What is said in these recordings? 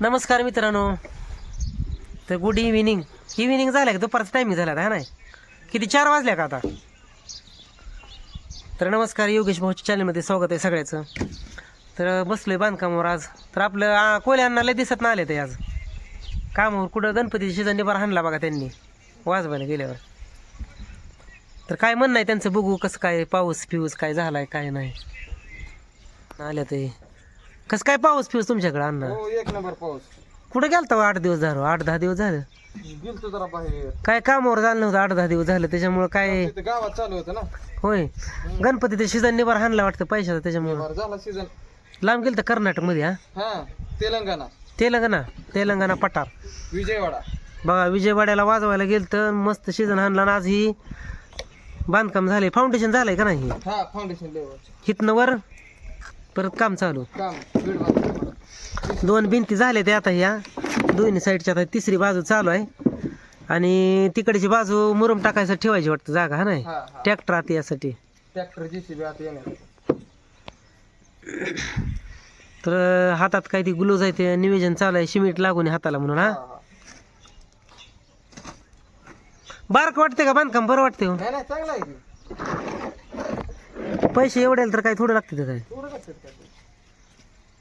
नमस्कार मित्रांनो. तर गुड इव्हिनिंग इव्हिनिंग झालं का? दुपारचा टायमिंग झाला आता हा नाही किती चार वाजल्या का आता? तर नमस्कार योगेश भाऊच्या चॅनलमध्ये स्वागत आहे सगळ्याचं. तर बसलोय बांधकामावर आज. तर आपलं आ, कोल्या दिसत नाही आले ते आज. कामावर कुठं गणपतीची शेजारी बार हाणला बघा त्यांनी. वाजवायला गेल्यावर. तर काय म्हणणं आहे त्यांचं? बघू कसं काय पाऊस पिऊस काय झाला आहे काय नाही. आल्या ते कसं काय पाऊस पिऊस तुमच्याकडे अण्णा? हो एक नंबर पाऊस. कुठे गेलता हो आठ दिवस झालं? आठ दहा दिवस झालं? गेलतो जरा बाहेर. काय कामावर झालं नव्हतं आठ दहा दिवस झालं? त्याच्यामुळं काय तिथे गावात चालू होतं ना. होय. गणपती ते सीझन निभार हाणला वाटतं पैशाचा त्याच्यामुळं. बरं झाला सीझन लांब गेलं तर कर्नाटकमध्ये हा? हा तेलंगणा. तेलंगणा तेलंगणा पठार. विजयवाडा. बघा विजयवाड्याला वाजवायला गेलं तर मस्त सीझन हाणला आणि आज ही बांधकाम झाले फाउंडेशन झालंय का नाही हा? फाउंडेशन लेवल हितनं वर? परत काम चालू. काम बीड बांधकाम. दोन भिंती झाल्या ते आता ह्या. दोन्ही साईडच्या आता तिसरी बाजू चालू आहे. आणि तिकडची बाजू मुरुम टाकायसाठी ठेवायची वाटतं जागा हा नाही? हा हा. ट्रॅक्टर आता यासाठी. ट्रॅक्टर जीसीबी आता येणार तर हातात काय ती ग्लोज आहे ते निवेदन चालू आहे सिमेंट लागून आहे हाताला म्हणून हा? हा, हा. बारक वाटते का बांधकाम? बरं वाटते हो. नाही नाही चांगला आहे की पैसे एवढे तर काय थोडं लागते काय? थोडं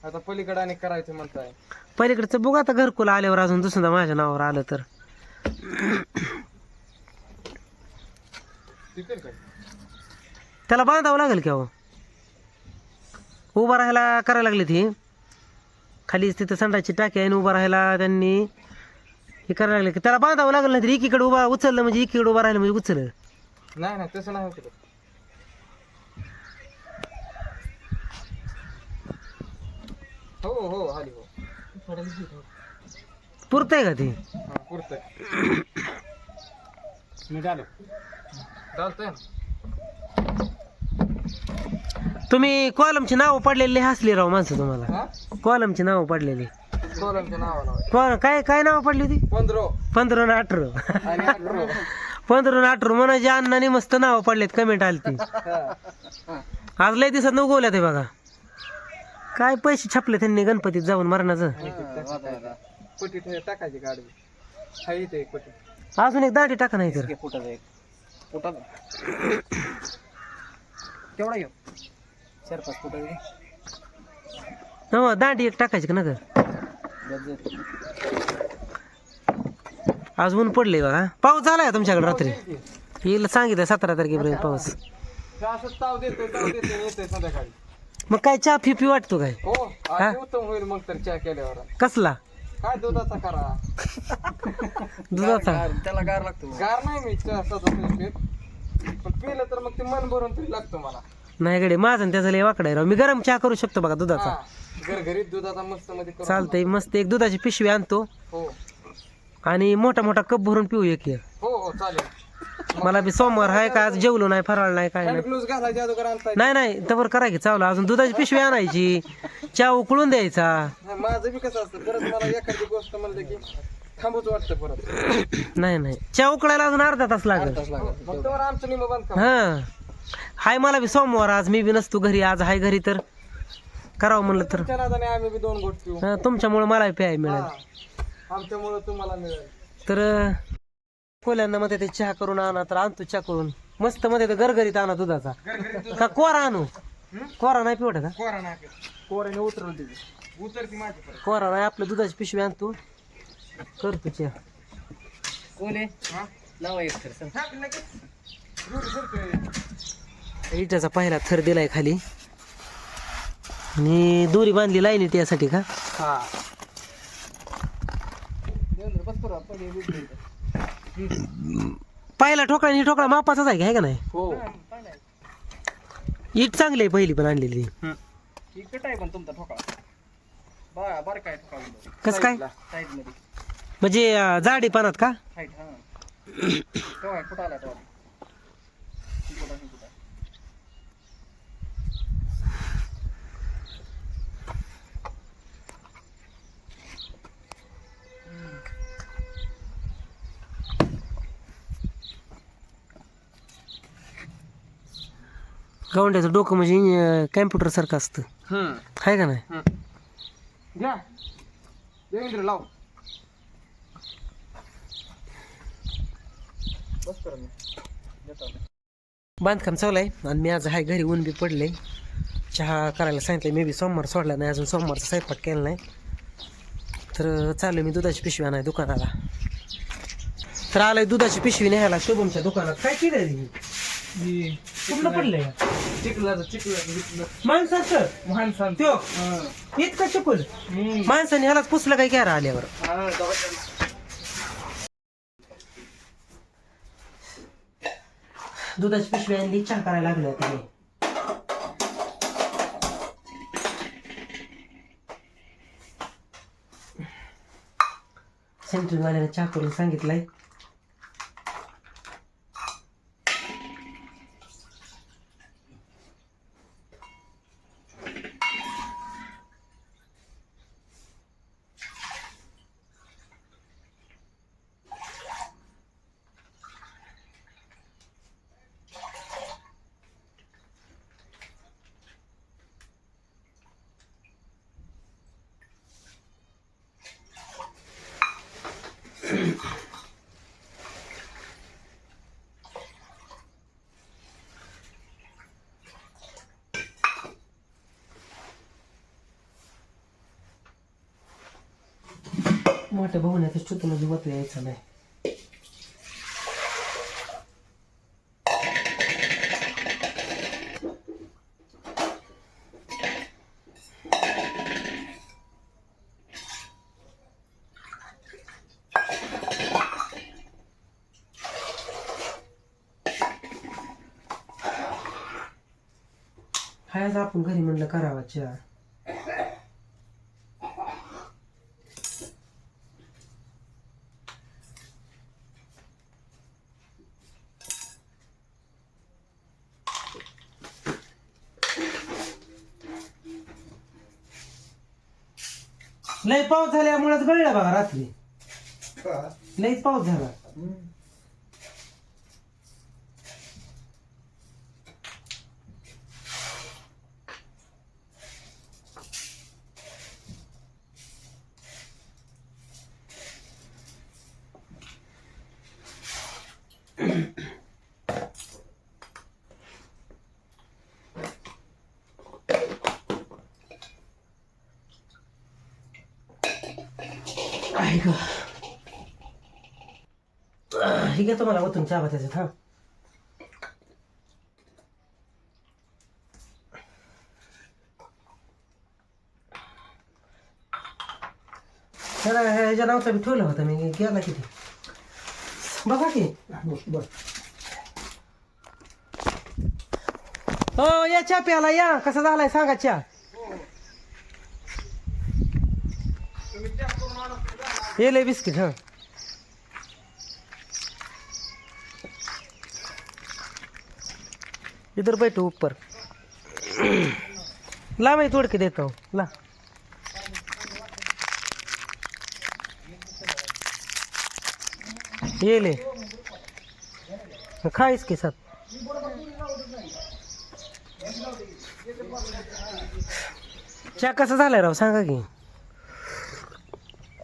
आता पलीकडे आणि करायचं म्हणताय. पलीकडचं बघू आता घरकुल आल्यावर अजून दुसऱ्या माझ्या नावावर आलं तर. काय त्याला बांधावं लागेल की हो उभा राहायला करायला लागली ती खालीच तिथं संडाची टाकी आहे आणि उभा राहायला त्यांनी हे करायला लागले. की त्याला बांधावं लागेल नाही तर एकीकडे उभा उचललं म्हणजे एकीकडे उभा राहिलं म्हणजे उचललं. नाही नाही तसं नाही होत हो हो हाली हो. पुरतंय का ती? हा पुरतंय. मी झालं. चालतंय ना. तुम्ही कॉलमची नावं पडलेली हसली राव माणसं तुम्हाला. हा? कॉलमची नावं पडलेली. कोलमच्या नावाला काय काय नावं पडली होती? पंधरा. पंधरा आणि अठरा. आणि अठरा. पंधरा आणि अठरा म्हणायचे अण्णाने मस्त नावं पडलेत कमेंट आली ती हा. आज लय दिवसात उगवल्या ते बघा. काय पैसे छापले त्यांनी गणपतीत जाऊन मरणाचं? पटी ठे- टाकायची गाडी. हा इथे एक पटी. अजून एक दाढी टाका नाही तर फुटाचा एक. घेऊ? चार पाच हो दांडी एक टाकायची का नका? आज ऊन पडले बघा. पाऊस झालाय का तुमच्याकडे रात्री? येईल सांगितलं सतरा तारखेपर्यंत पाऊस. असं ताव देतोय ताव देतोय येतोय संध्याकाळी. मग काय चहा फिपी वाटतो काय? हो हा? उत्तम होईल मग तर चहा केल्यावर. कसला? काय दुधाचा करा? दुधाचा? त्याला गार लागतो. गार नाही मी चहा स्वतः नाही पित. पण पिलं तर मग ते मन भरून तरी लागतो मला. नाही गडे माझं आणि त्याचा लय वाकडा आहे राव. मी गरम चहा करू शकतो बघा दुधाचा. हा घरघरीत दुधाचा मस्त मध्ये करून चालतंय मस्त एक दुधाची पिशवी आणतो. हो. आणि मोठा मोठा कप भरून पिऊ एक एक. हो हो चालेल. मला बी सोमवार आहे का? आज जेवलो नाही फराळ नाही काय नाही. अगोदर आणता नाही नाही तवर करा की चावलं. अजून दुधाची पिशवी आणायची. चहा उकळून द्यायचा. माझं बी कसं असतं परत मला एखादी गोष्ट म्हणलं की थांबूच वाटतं परत. नाही नाही. चहा उकळायला अजून अर्धा तास लागेल. मग तेव्हा आमचं निम बंद हा. हाय मला बी सोमवार आज मी बी नसतो घरी आज हाय घरी तर. करावं म्हणलं तर. तुमच्या नादाने आम्ही बी दोन गोट पिऊ. हा, तुमच्यामुळे मला प्याय मिळेल. आमच्यामुळं तुम्हाला मिळेल. तर कोल्यांना मध्ये ते चहा करून आणा तर आणतो चहा करून मस्त मध्ये ते गरगरीत आणा दुधाचा. का कोरा आणू? कोरा नाही पिवट का? कोरा नाही उतरवली तिथे. उतरती माझी कोरा नाही आपलं दुधाची पिशवी आणतो करतो चहा. कोले? हा? लावा एक तर. इटाचा पहिला थर दिलाय खाली. आणि दोरी बांधली लाईनी त्यासाठी का? हा. पहिला ठोकळा आणि ही ठोकळा मापाचाच आहे का है का नाही? हो. इट चांगली आहे पहिली पण आणलेली. इकडे आहे पण तुमचा ठोका बा बरं काय ठोका कसं काय? मध्ये म्हणजे अं, जाडी पानात का हा. आला गवंड्याचं डोकं म्हणजे कॅम्प्युटर सारखं असतं. आहे का नाही? घ्या. देवेंद्र लाव. बस कर मी देतो आता. बांधकाम चालू आहे आणि मी आज हाय घरी ऊन बी पडले चहा करायला सांगितलं मी बी सोमवार सोडला नाही अजून सोमवारचा स्वयंपाक केला नाही. तर चालू मी दुधाची पिशवी आणाय दुकानाला. तर आलोय दुधाची पिशवी न्यायला शुभमच्या दुकानात. काय केलं रे ही कुठलं पडलंय? चिखलाचं चिखलाचं चिखलं माणसाचं? माणसांचं. त्यो. इतकं चुकल हम्म. माणसाने ह्यालाच पुसलं काय घ्या आल्यावर? हा, दवाखान्यात. दुधाची पिशवी आणली चहा करायला लागले आता मी. वाल्याने चहा करून सांगितलंय. मोठ्या भाऊने तर छोटं म्हणजे वत यायचं नाही हाय आज आपण घरी म्हणलं करावा चहा. लय पाऊस झाल्यामुळेच गळला बघा रात्री. लयच पाऊस झाला. आहे ग हे घ्या तुम्हाला ओतून चहा त्याच्यात हा त्याला ह्याच्या नावचा बी ठेवला होता मी गेला किती? बघा की. हो या चहा प्याला या. कसा झालाय सांगा चहा तुम्ही चहा करून आणा. ये ले बिस्किट हाँ. इधर बैठो ऊपर. ला मैं तोड़ के देता हूँ ला. ये ले. खा इसके साथ. चहा कसा झालाय राव सांगा की.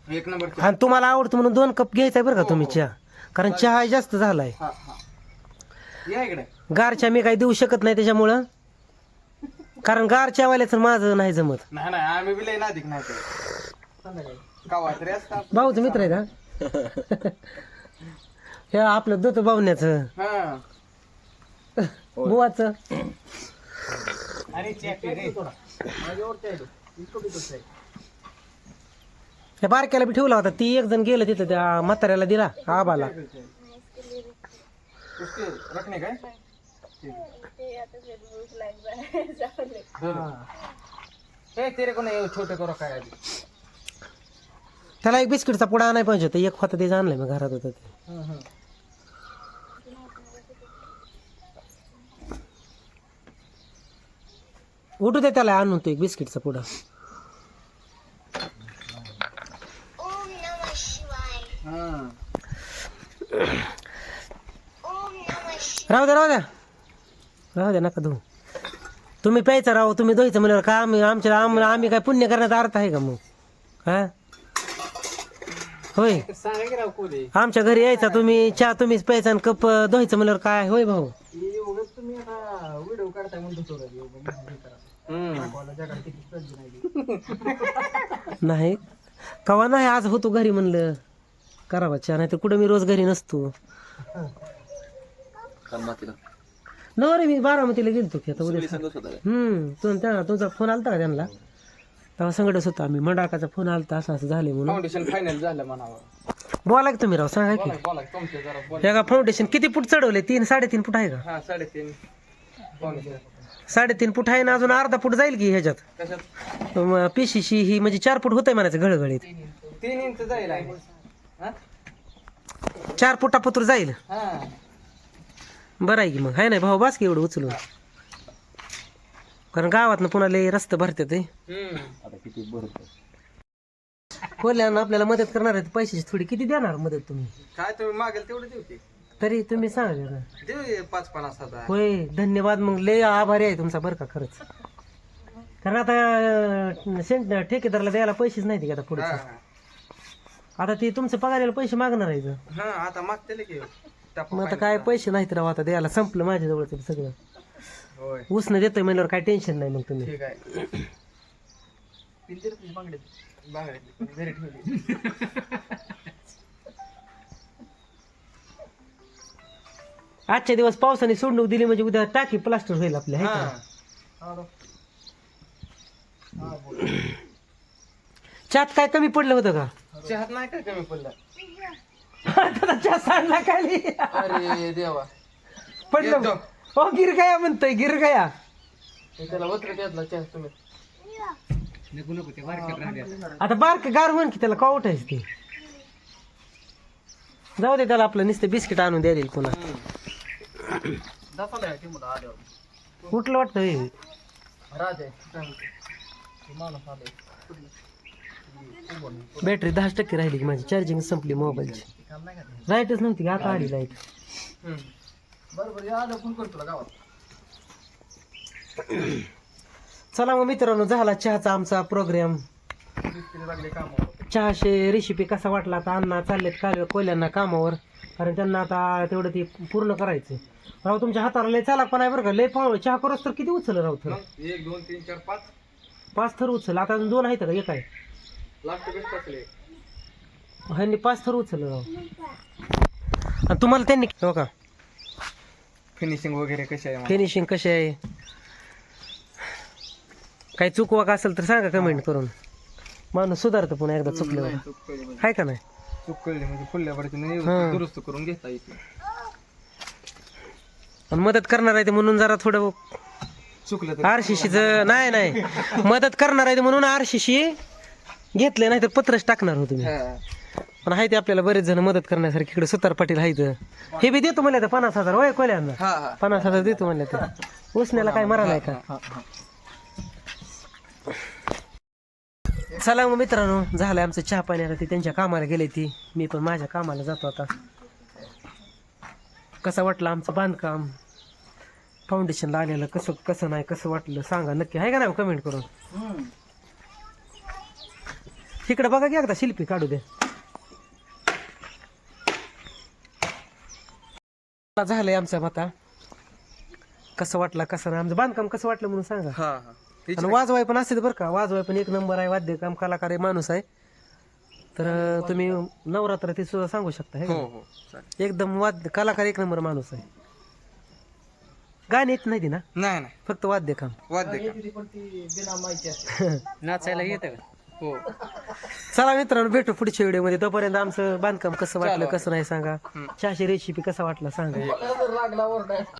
एक नंबर चहा. आणि तुम्हाला आवडतं म्हणून दोन कप घ्यायचा बरं का तुम्ही चहा. कारण चहा जास्त झालाय. हा हा. या इकडे. गार चहा मी काही देऊ शकत नाही त्याच्यामुळं. कारण गार चहावाल्याचं माझं नाही जमत. नाही नाही आम्ही बी लय नादिक नाही ते गावात तरी असतात. भाऊचं मित्र आहे का? हे आपलं दोत बावण्याचं हा. बुवाचं. आहे तो. इतकं बी तसं आहे. त्या बारक्याला बी ठेवला होता. ती एक जण गेलं तिथं त्या म्हाताऱ्याला दिला आबाला. रखने ए तेरे को छोटे त्याला एक बिस्किटचा पुडा आणाय पाहिजे होता. एक होता ते आणलंय मी घरात होतं ते. उठू दे त्याला आणून तो एक बिस्किटचा पुडा हा. राहू द्या राहू द्या राहू द्या नका धुवू तुम्ही प्यायचं राहू तुम्ही धुवायचं म्हणल्यावर का आम्ही आमच्या आम- आम्ही काय पुण्य करण्याचा अर्थ आहे का मग? हा? होय. आमच्या घरी यायचा तुम्ही चहा तुम्हीच प्यायचा आणि कप धुवायचं म्हणल्यावर काय? होय भाऊ. तुम्ही आता व्हिडिओ काढताय म्हणतो नाही. कवा नाही आज होतो घरी म्हणलं. करावा चहा नाही तर कुठं मी रोज घरी नसतो. न रे मी बारामतीला गेलतो की आता उद्या हम्म तू त्या तुमचा फोन आलता का त्यांना? तेव्हा संकटच होता आम्ही. मंडाकाचा फोन आलता असं असं झाले म्हणून. फाउंडेशन फायनल झालं म्हणावं. बोला की तुम्ही राव सांगा की. बोला बोला तुमचे जरा बोला. हे का फाउंडेशन किती फूट चढवले तीन साडेतीन फूट आहे का? हा साडेतीन. फाउंडेशन साडेतीन फूट आहे ना अजून अर्धा फूट जाईल की ह्याच्यात? कशात? पिशीशी ही म्हणजे चार फूट होतंय म्हणायचं घळघळीत. तीन इंच जाईल आहे? चार फुटा पत्र जाईल. हा. बरं आहे की मग. आहे ना भाऊ बास की एवढं उचलून. कारण गावात पुन्हा लय रस्ते भरतात ते हम्म. कोल्यानं आपल्याला मदत करणार आहेत पैशाची थोडी किती देणार मदत तुम्ही? काय तुम्ही मागेल तेवढं देऊ की. तरी तुम्ही सांगा जरा. देऊ हे पाच पन्नास हजार. होय धन्यवाद. मग लय आभारी आहे तुमचा बरं का खरंच. कारण आता अं, ठेकेदाराला द्यायला पैसेच नाही ते आता पुढे हा, आता ते तुमचं पगाराला पैसे मागणार आहे हा आता मागते की. टाकू मग आता काय पैसे नाहीत राव आता द्यायला संपलं माझ्या जवळचं सगळं. होय. उसनं देतोय म्हणल्यावर काय टेन्शन नाही मग तुम्ही. ठीक आहे. पिंजरे तुझी बांगडे बांगडे. घरी ठेवली. आजच्या दिवस पावसाने सोडणूक दिली म्हणजे उद्या टाकी प्लास्टर होईल आपल्या हाय का? हा रो. चहात काय कमी पडलं होतं का? चहात नाही काय कमी पडलं? आता चहा सांडला खाली. अरे देवा. पडलं. येतो. हो गिर गया म्हणतोय गिर गया त्याला वत्र घेतला चहा तुम्ही. आता बारक गार होईन की त्याला का उठायचं ते. जाऊ दे त्याला आपलं नुसतं बिस्किट आणून द्या देईल पुन्हा. दाखवलं की मुलं आल्यावर. उठलं वाटतं हे. राज आहे. माणूस आले बॅटरी दहाच टक्के राहिली की माझी चार्जिंग संपली मोबाईलची लाईटच नव्हती की? आता आली लाइट चला मग मित्रांनो झाला चहाचा आमचा प्रोग्राम चहाशे रेसिपी कसा वाटला आता? अण्णा चाललेत काय कोल्यांना कामावर. कारण त्यांना आता तेवढं ते पूर्ण करायचं राव तुमच्या हाताला लय चालाक पण आहे बरं का? लय पाव चहा करोस तर किती उचल राव थर? एक दोन तीन चार पाच. पाच थर उचल. आता अजून दोन आहेत का? एक आहे. लास्ट बेस्ट असले. ह्यांनी पाच थर उचल राव. आणि तुम्हाला त्यांनी हो का? फिनिशिंग वगैरे कशी आहे फिनिशिंग कशी आहे? काही चुकवा का असेल तर सांगा कमेंट करून. माणूस सुधारतं पुन्हा एकदा चुकल्यावर चूक कळली म्हणजे. आहे का नाही? चूक कळली म्हणजे फुलल्यावरती. दुरुस्त करून घेता येते. आणि मदत करणार आहे ते म्हणून जरा थोडं चुकलं आरशीशीच नाही नाही. मदत करणार आहे ते म्हणून आरशीशी घेतले नाही तर पत्रच टाकणार होतो मी हा. पण आहे ते आपल्याला बरेच जण मदत करण्यासारखी इकडे सुतार पाटील आहेत. हे बी देतो म्हणले तर पन्नास हजार वय कोल्यांना? हा हा. पन्नास हजार देतो म्हणले ते उसण्याला काय मरा नाही का? हा, हा. चला मग मित्रांनो झालं आमचं चहा पाणी. आता ते त्यांच्या कामाला गेले ती. मी पण माझ्या कामाला जातो आता. कसं वाटलं आमचं बांधकाम? फाउंडेशनला आलेलं कसं कसं नाही कसं वाटलं? सांगा नक्की. आहे का नाही कमेंट करून? इकडे बघा की एकदा शिल्पी काढू दे. झालंय आमचं आता कसं वाटलं कसं नाही? आमचं बांधकाम कसं वाटलं म्हणून सांगा. हा हा. तेच आणि वाजवाय पण असते बरं का. वाजवाय पण एक नंबर आहे वाद्यकाम कलाकार आहे माणूस आहे. तर अं, तुम्ही नवरात्र ते सुद्धा सांगू शकता हे हो? हो. चालेल. एकदम वाद्य कलाकार एक नंबर माणूस आहे. गाणी येत नाही ती ना? नाही नाही. फक्त वाद्यकाम वाद्य नाचायला येतं का? हो. चला मित्रांनो भेटू पुढच्या व्हिडिओमध्ये. तोपर्यंत आमचं बांधकाम कसं वाटलं कसं नाही सांगा. चहाची रेसिपी कसा वाटला सांगा. लागला